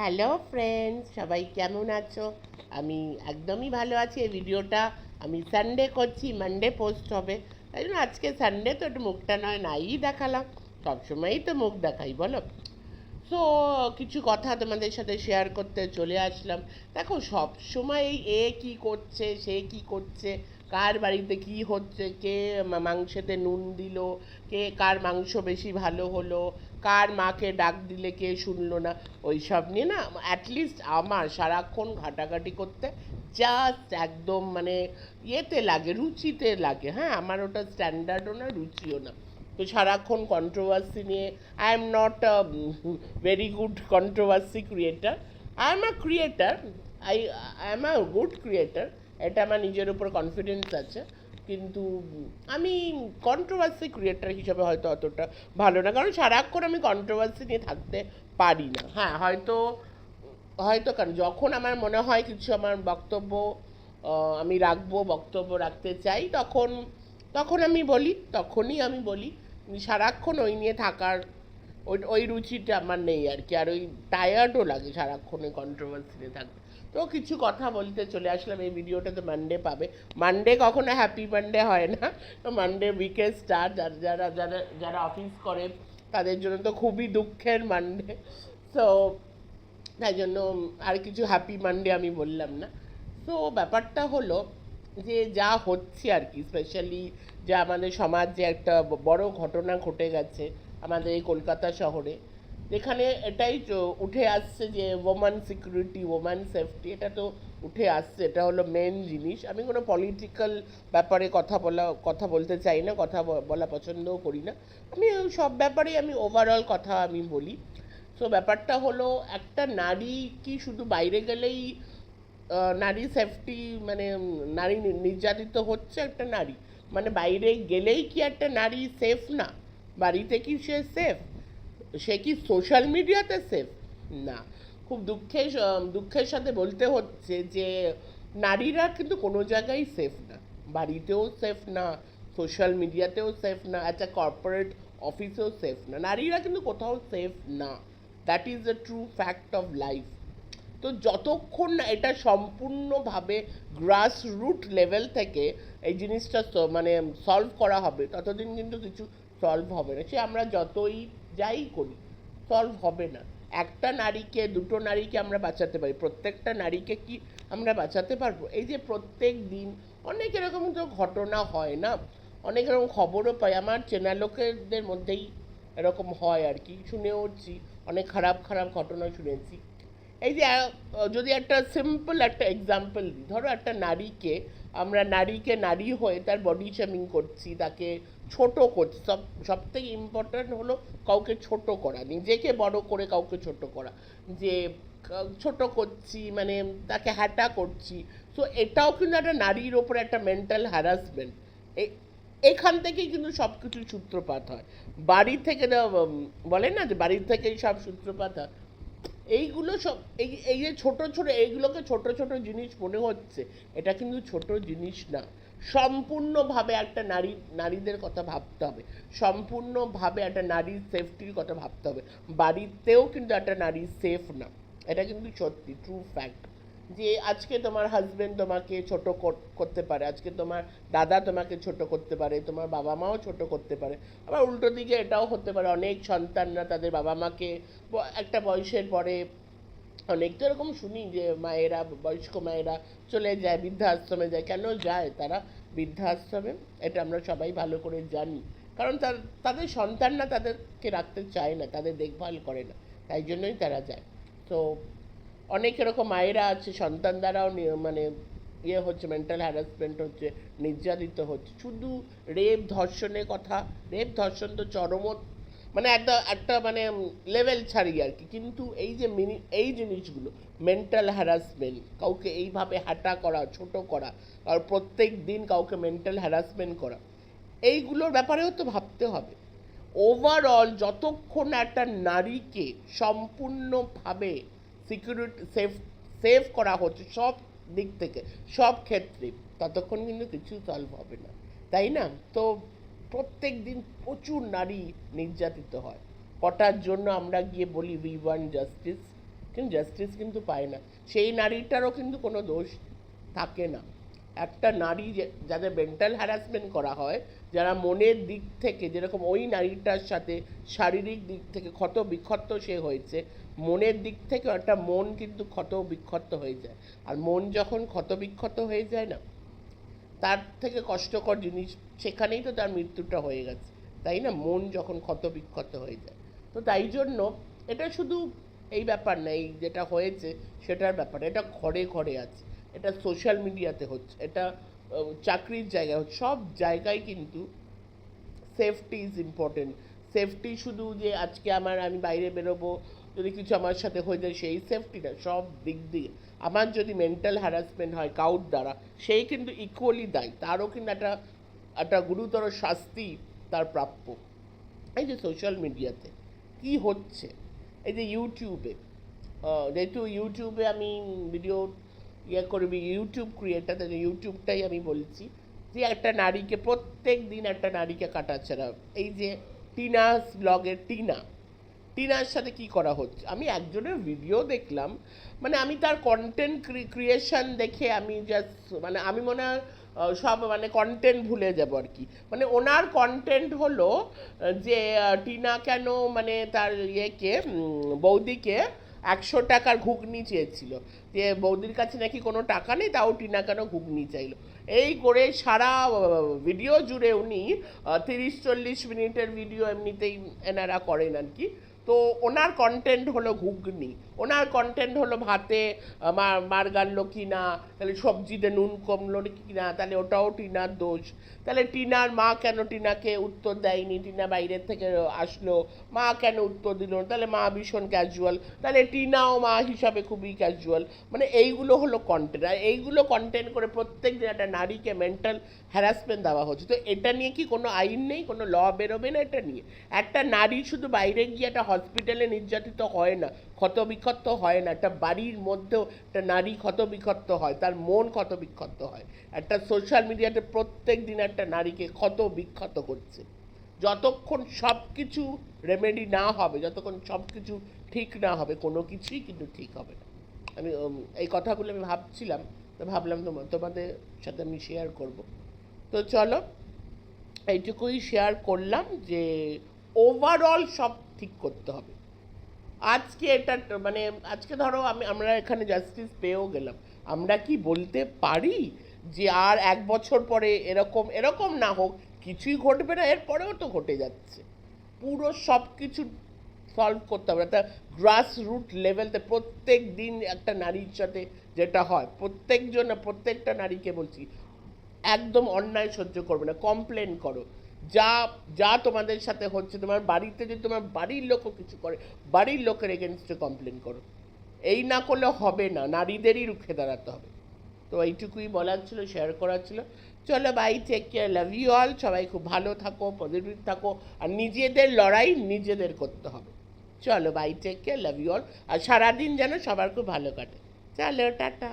Hello friends সবাই কেমন আছো? আমি একদমই ভালো আছি। এই ভিডিওটা আমি সানডে করছি। মানডে পোস্ট হবে। তাই জন্য আজকে সানডে তো একটু মুখটা নয় নাই দেখালাম। সবসময়ই তো মুখ দেখাই, বলো। সো কিছু কথা তোমাদের সাথে শেয়ার করতে চলে আসলাম। দেখো, সব সময় এ কি করছে, সে কি করছে, কার বাড়িতে কি হচ্ছে, কে মাংসেতে নুন দিল, কে কার মাংস বেশি ভালো হলো কার মাকে ডাক দিলে কে শুনলো না? ওই সব নিয়ে না অ্যাটলিস্ট আমার সারাক্ষণ ঘাটাঘাটি করতে জাস্ট একদম মানে ইয়েতে লাগে, রুচিতে লাগে। হ্যাঁ আমার ওটা স্ট্যান্ডার্ডও না, রুচিও না। তো সারাক্ষণ কন্ট্রোভার্সি নিয়ে I am not a very good controversy creator I am a creator I I am a good creator এটা আমার নিজের উপর কনফিডেন্স আছে। কিন্তু আমি কন্ট্রোভার্সি ক্রিয়েটার হিসেবে হয়তো অতটা ভালো না। কারণ সারাক্ষণ আমি কন্ট্রোভার্সি নিয়ে থাকতে পারি না। হ্যাঁ হয়তো হয়তো কারণ যখন আমার মনে হয় কিছু আমার বক্তব্য আমি রাখব, বক্তব্য রাখতে চাই, তখন তখন আমি বলি, তখনই আমি বলি, সারাক্ষণ ওই নিয়ে থাকার, ওই ওই রুচিটা আমার নেই আর কি। আর ওই টায়ার্ডও লাগে সারাক্ষণ ওই কন্ট্রোভার্সি নিয়ে থাকতে। তো কিছু কথা বলতে চলে আসলাম, এই ভিডিওটা তো মানডে পাবে। মানডে কখনো হ্যাপি মানডে হয় না। তো মানডে উইকের স্টার যারা যারা যারা যারা অফিস করে, তাদের জন্য তো খুবই দুঃখের মানডে তো তাই জন্য আর কিছু হ্যাপি মানডে আমি বললাম না। তো ব্যাপারটা হলো যে যা হচ্ছে আর কি স্পেশালি যে আমাদের সমাজে একটা বড় ঘটনা ঘটে গেছে আমাদের এই কলকাতা শহরে। যেখানে এটাই উঠে আসছে যে ওম্যান সিকিউরিটি ওম্যান সেফটি এটা তো উঠে আসছে, এটা হলো মেন জিনিস। আমি কোনো পলিটিক্যাল ব্যাপারে কথা বলা, কথা বলতে চাই না, কথা বলা পছন্দও করি না। আমি সব ব্যাপারেই আমি ওভারঅল কথা আমি বলি। সো ব্যাপারটা হলো একটা নারী কি শুধু বাইরে গেলেই নারী সেফটি মানে নারী নির্যাতিত হচ্ছে একটা নারী? মানে বাইরে গেলেই কি একটা নারী সেফ না? বাড়িতে কি সে সেফ সে কি সোশ্যাল মিডিয়াতে সেফ না। খুব দুঃখের দুঃখের সাথে বলতে হচ্ছে যে, নারীরা কিন্তু কোনো জায়গায় সেফ না। বাড়িতেও সেফ না সোশ্যাল মিডিয়াতেও সেফ না একটা কর্পোরেট অফিসেও সেফ না। নারীরা কিন্তু কোথাও সেফ না। That is the true fact of life তো যতক্ষণ না এটা সম্পূর্ণভাবে গ্রাস রুট লেভেল থেকে এই জিনিসটা মানে সলভ করা হবে, ততদিন কিন্তু কিছু সলভ হবে না। সে আমরা যতই যাই করি সলভ হবে না। একটা নারীকে, দুটো নারীকে আমরা বাঁচাতে পারি। প্রত্যেকটা নারীকে কি আমরা বাঁচাতে পারব? এই যে প্রত্যেক দিন অনেক এরকম তো ঘটনা হয় না? অনেক এরকম খবরও পাই। আমার চেনা লোকেদের মধ্যেই এরকম হয় আর কি। শুনেওছি, অনেক খারাপ খারাপ ঘটনা শুনেছি। এই যে যদি একটা সিম্পল একটা এক্সাম্পল দিই। ধরো একটা নারীকে, আমরা নারীকে নারী হয়ে তার বডি শেমিং করছি, তাকে ছোট করছি সব সব থেকে ইম্পর্ট্যান্ট হলো কাউকে ছোট করা, নিজেকে বড় করে কাউকে ছোট করা। যে ছোট করছি মানে তাকে হ্যাটা করছি। তো এটাও কিন্তু একটা নারীর ওপরে একটা মেন্টাল হ্যারাসমেন্ট এখান থেকেই কিন্তু সব কিছু সূত্রপাত হয়। বাড়ি থেকে বলে না যে, বাড়ি থেকেই সব সূত্রপাত হয়। এইগুলো সব, এই এই যে ছোট ছোট, এইগুলোকে ছোট ছোট জিনিস মনে হচ্ছে, এটা কিন্তু ছোট জিনিস না। সম্পূর্ণভাবে একটা নারী, নারীদের কথা ভাবতে হবে। সম্পূর্ণভাবে একটা নারীর সেফটির কথা ভাবতে হবে। বাড়িতেও কিন্তু একটা নারী সেফ না। এটা কিন্তু সত্যি ট্রু ফ্যাক্ট যে আজকে তোমার হাজবেন্ড তোমাকে ছোট কর- করতে পারে, আজকে তোমার দাদা তোমাকে ছোট করতে পারে, তোমার বাবা মাও ছোট করতে পারে। আবার উল্টো দিকে এটাও হতে পারে, অনেক সন্তানরা তাদের বাবা মাকে একটা বয়সের পরে অনেক তো এরকম শুনি যে মায়েরা, বয়স্ক মায়েরা চলে যায়, বৃদ্ধাশ্রমে যায়। কেন যায় তারা? বৃদ্ধাশ্রমে, এটা আমরা সবাই ভালো করে জানি। কারণ তার, তাদের সন্তানরা তাদেরকে রাখতে চায় না, তাদের দেখভাল করে না। তাই জন্যই তারা যায়। তো অনেক এরকম মায়েরা আছে, সন্তান দ্বারাও মানে ইয়ে হচ্ছে মেন্টাল হ্যারাসমেন্ট হচ্ছে, নির্যাতিত হচ্ছে। শুধু রেপ ধর্ষণের কথা, রেপ ধর্ষণ তো চরম মানে একটা একটা মানে লেভেল ছাড়ি আর কি। কিন্তু এই যে মিনি এই জিনিসগুলো মেন্টাল হ্যারাসমেন্ট কাউকে এইভাবে হাঁটা করা, ছোট করা, আর প্রত্যেক দিন কাউকে মেন্টাল হ্যারাসমেন্ট করা, এইগুলোর ব্যাপারেও তো ভাবতে হবে। ওভারঅল যতক্ষণ একটা নারীকে সম্পূর্ণভাবে সিকিউরিটি সেফ সেভ করা হচ্ছে সব দিক থেকে, সব ক্ষেত্রে, ততক্ষণ কিন্তু কিছু সলভ হবে না। তাই না? তো প্রত্যেক দিন প্রচুর নারী নির্যাতিত হয়। কটার জন্য আমরা গিয়ে বলি উই ওয়ান জাস্টিস কিন্তু জাস্টিস কিন্তু পায় না। সেই নারীটারও কিন্তু কোনো দোষ থাকে না। একটা নারী যাদের মেন্টাল হ্যারাসমেন্ট করা হয়, যারা মনের দিক থেকে যেরকম ওই নারীটার সাথে শারীরিক দিক থেকে ক্ষত বিক্ষত সে হয়েছে, মনের দিক থেকে একটা মন কিন্তু ক্ষত বিক্ষত হয়ে যায়। আর মন যখন ক্ষত বিক্ষত হয়ে যায় না তার থেকে কষ্টকর জিনিস সেখানেই তো তার মৃত্যুটা হয়ে গেছে। তাই না? মন যখন ক্ষত বিক্ষত হয়ে যায়। তো তাই জন্য এটা শুধু এই ব্যাপার না, এই যেটা হয়েছে সেটার ব্যাপার। এটা ঘরে ঘরে আছে। এটা সোশ্যাল মিডিয়াতে হচ্ছে। এটা চাকরির জায়গায় হচ্ছে। সব জায়গায় কিন্তু সেফটি ইজ ইম্পর্টেন্ট সেফটি শুধু যে আজকে আমার আমি বাইরে বেরোবো যদি কিছু আমার সাথে হয়ে যায়, সেই সেফটিটা সব দিক দিয়ে। আমার যদি মেন্টাল হ্যারাসমেন্ট হয় কাউর দ্বারা, সেই কিন্তু ইকুয়ালি দায়ী। তারও কিন্তু একটা একটা গুরুতর শাস্তি তার প্রাপ্য। এই যে সোশ্যাল মিডিয়াতে কি হচ্ছে? এই যে ইউটিউবে যেহেতু ইউটিউবে আমি ভিডিও ইয়ে করবি ইউটিউব ক্রিয়েটার তাই ইউটিউবটাই আমি বলছি যে, একটা নারীকে প্রত্যেক দিন একটা নারীকে কাটাচ্ছেরা এই যে টিনাস ব্লগের টিনা টিনার সাথে কি করা হচ্ছে? আমি একজনের ভিডিও দেখলাম মানে আমি তার কন্টেন্ট ক্রিয়েশন দেখে আমি জাস্ট মানে আমি মনে হয় সব মানে কন্টেন্ট ভুলে যাব আর কি। মানে ওনার কন্টেন্ট হলো যে টিনা কেন মানে তার ইয়েকে বৌদিকে একশো টাকার ঘুগনি চেয়েছিল। যে, বৌদির কাছে নাকি কোনো টাকা নেই, তাও টিনা কেন ঘুগনি চাইলো? এই করে সারা ভিডিও জুড়ে উনি তিরিশ চল্লিশ মিনিটের ভিডিও এমনিতেই এনারা করেন আর কি। তো ওনার কন্টেন্ট হলো ঘুগনি। ওনার কন্টেন্ট হলো ভাতে মার কি না তাহলে সবজিতে নুন কমলো কি না তাহলে ওটাও টিনার দোষ। তাহলে টিনার মা কেন টিনাকে উত্তর দেয়নি? টিনা বাইরের থেকে আসলো। মা কেন উত্তর দিল? তাহলে মা ভীষণ ক্যাজুয়াল তাহলে টিনাও মা হিসাবে খুবই ক্যাজুয়াল মানে এইগুলো হলো কন্টেন্ট আর এইগুলো কন্টেন্ট করে প্রত্যেক দিন একটা নারীকে মেন্টাল হ্যারাসমেন্ট দেওয়া হচ্ছে। তো এটা নিয়ে কি কোনো আইন নেই? কোনো ল বেরোবে না এটা নিয়ে? একটা নারী শুধু বাইরে গিয়ে একটা হসপিটালে নির্যাতিত হয় না ক্ষতবিক্ষত হয় না, একটা বাড়ির মধ্যেও একটা নারী ক্ষতবিক্ষত হয়, তার মন ক্ষতবিক্ষত হয়। একটা সোশ্যাল মিডিয়াতে প্রত্যেক দিন একটা নারীকে ক্ষত বিক্ষত করছে। যতক্ষণ সব কিছু রেমেডি না হবে, যতক্ষণ সব কিছু ঠিক না হবে, কোনো কিছুই কিন্তু ঠিক হবে না। আমি এই কথাগুলো আমি ভাবছিলাম, তো ভাবলাম তোমা- তোমাদের সাথে আমি শেয়ার করব। তো চলো, এইটুকুই শেয়ার করলাম যে ওভারঅল সব ঠিক করতে হবে। আজকে এটা মানে আজকে ধরো আমি, আমরা এখানে জাস্টিস পেয়েও গেলাম। আমরা কি বলতে পারি যে আর এক বছর পরে এরকম এরকম না হোক, কিছুই ঘটবে না এরপরেও তো ঘটে যাচ্ছে। পুরো সব কিছু সলভ করতে হবে। একটা গ্রাস রুট লেভেলতে প্রত্যেক দিন একটা নারীর সাথে যেটা হয়, প্রত্যেকজন, প্রত্যেকটা নারীকে বলছি, একদম অন্যায় সহ্য করবে না কমপ্লেন করো। যা যা তোমাদের সাথে হচ্ছে, তোমার বাড়িতে যদি তোমার বাড়ির লোকও কিছু করে, বাড়ির লোকের এগেনস্টে কমপ্লেন করো। এই না করলে হবে না, নারীদেরই রুখে দাঁড়াতে হবে। তো এইটুকুই বলার ছিল শেয়ার করার ছিল। চলো bye take care love you all সবাই খুব ভালো থাকো পজিটিভ থাকো, আর নিজেদের লড়াই নিজেদের করতে হবে। চলো bye take care love you all আর সারাদিন যেন সবার খুব ভালো কাটে। চলো, টাটা।